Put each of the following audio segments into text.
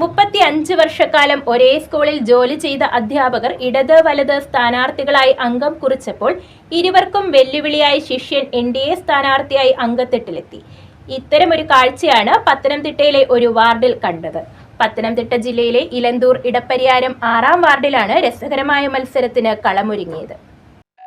മുപ്പത്തി അഞ്ച് വർഷക്കാലം ഒരേ സ്കൂളിൽ ജോലി ചെയ്ത അധ്യാപകർ ഇടത് വലത് സ്ഥാനാർത്ഥികളായി അംഗം കുറിച്ചപ്പോൾ ഇരുവർക്കും വെല്ലുവിളിയായി ശിഷ്യൻ എൻ ഡി എ സ്ഥാനാർത്ഥിയായി അംഗത്തെട്ടിലെത്തി. ഇത്തരമൊരു കാഴ്ചയാണ് പത്തനംതിട്ടയിലെ ഒരു വാർഡിൽ കണ്ടത്. പത്തനംതിട്ട ജില്ലയിലെ ഇലന്തൂർ ഇടപ്പരിയാരം ആറാം വാർഡിലാണ് രസകരമായ മത്സരത്തിന് കളമൊരുങ്ങിയത്.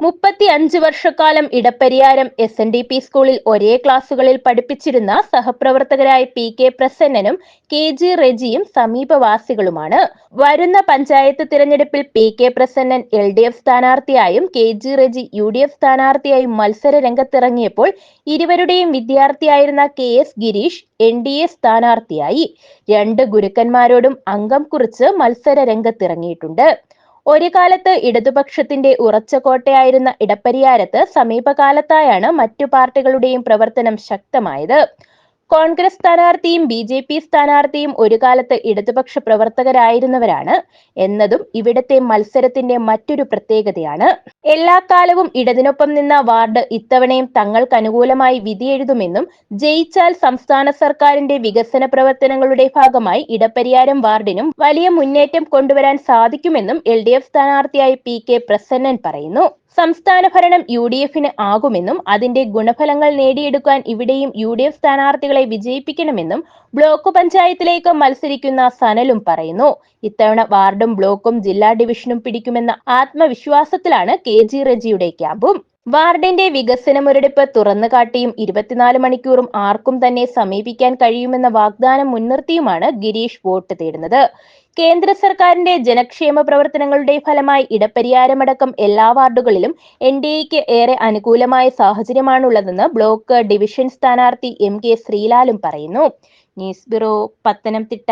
മുപ്പത്തി അഞ്ച് വർഷക്കാലം Idappariyaram S N D P സ്കൂളിൽ ഒരേ ക്ലാസുകളിൽ പഠിപ്പിച്ചിരുന്ന സഹപ്രവർത്തകരായ പി കെ പ്രസന്നനും കെ ജി റെജിയും സമീപവാസികളുമാണ്. വരുന്ന പഞ്ചായത്ത് തിരഞ്ഞെടുപ്പിൽ P K Prasannan L D F സ്ഥാനാർത്ഥിയായും K G Reji U D F സ്ഥാനാർത്ഥിയായും മത്സര രംഗത്തിറങ്ങിയപ്പോൾ ഇരുവരുടെയും വിദ്യാർത്ഥിയായിരുന്ന K S Girish N D A സ്ഥാനാർത്ഥിയായി. രണ്ട് ഗുരുക്കന്മാരോടും അംഗം കുറിച്ച് മത്സര രംഗത്തിറങ്ങിയിട്ടുണ്ട് ഒരു കാലത്ത് ഇടതുപക്ഷത്തിന്റെ ഉറച്ച കോട്ടയായിരുന്ന ഇടപ്പരിയാരത്ത് സമീപകാലത്തായാണ് മറ്റു പാർട്ടികളുടെയും പ്രവർത്തനം ശക്തമായത്. കോൺഗ്രസ് സ്ഥാനാർത്ഥിയും ബി ജെ പി സ്ഥാനാർത്ഥിയും ഒരു കാലത്ത് ഇടതുപക്ഷ പ്രവർത്തകരായിരുന്നവരാണ്. എന്നതും ഇവിടത്തെ മത്സരത്തിന്റെ മറ്റൊരു പ്രത്യേകതയാണ്. എല്ലാ കാലവും ഇടതിനൊപ്പം നിന്ന വാർഡ് ഇത്തവണയും തങ്ങൾക്ക് അനുകൂലമായി വിധിയെഴുതുമെന്നും ജയിച്ചാൽ സംസ്ഥാന സർക്കാരിന്റെ വികസന പ്രവർത്തനങ്ങളുടെ ഭാഗമായി ഇടപ്പരിയാരം വാർഡിനും വലിയ മുന്നേറ്റം കൊണ്ടുവരാൻ സാധിക്കുമെന്നും എൽ ഡി എഫ് സ്ഥാനാർത്ഥിയായി പി കെ പ്രസന്നൻ പറയുന്നു. സംസ്ഥാന ഭരണം യു ഡി എഫിന് ആകുമെന്നും അതിന്റെ ഗുണഫലങ്ങൾ നേടിയെടുക്കാൻ ഇവിടെയും യു ഡി എഫ് സ്ഥാനാർത്ഥികളെ വിജയിപ്പിക്കണമെന്നും ബ്ലോക്ക് പഞ്ചായത്തിലേക്ക് മത്സരിക്കുന്ന സനലും പറയുന്നു. ഇത്തവണ വാർഡും ബ്ലോക്കും ജില്ലാ ഡിവിഷനും പിടിക്കുമെന്ന ആത്മവിശ്വാസത്തിലാണ് കെ ജി റെജിയുടെ ക്യാമ്പും. വാർഡിന്റെ വികസന മുരടിപ്പ് തുറന്നു കാട്ടിയും ഇരുപത്തിനാല് മണിക്കൂറും ആർക്കും തന്നെ സമീപിക്കാൻ കഴിയുമെന്ന വാഗ്ദാനം മുൻനിർത്തിയുമാണ് ഗിരീഷ് വോട്ട് തേടുന്നത്. കേന്ദ്ര സർക്കാരിന്റെ ജനക്ഷേമ പ്രവർത്തനങ്ങളുടെ ഫലമായി ഇടപരിഹാരമടക്കം എല്ലാ വാർഡുകളിലും എൻ ഡി എക്ക് ഏറെ അനുകൂലമായ സാഹചര്യമാണുള്ളതെന്ന് ബ്ലോക്ക് ഡിവിഷൻ സ്ഥാനാർത്ഥി എം കെ ശ്രീലാലും പറയുന്നു. News bureau Pathanamthitta.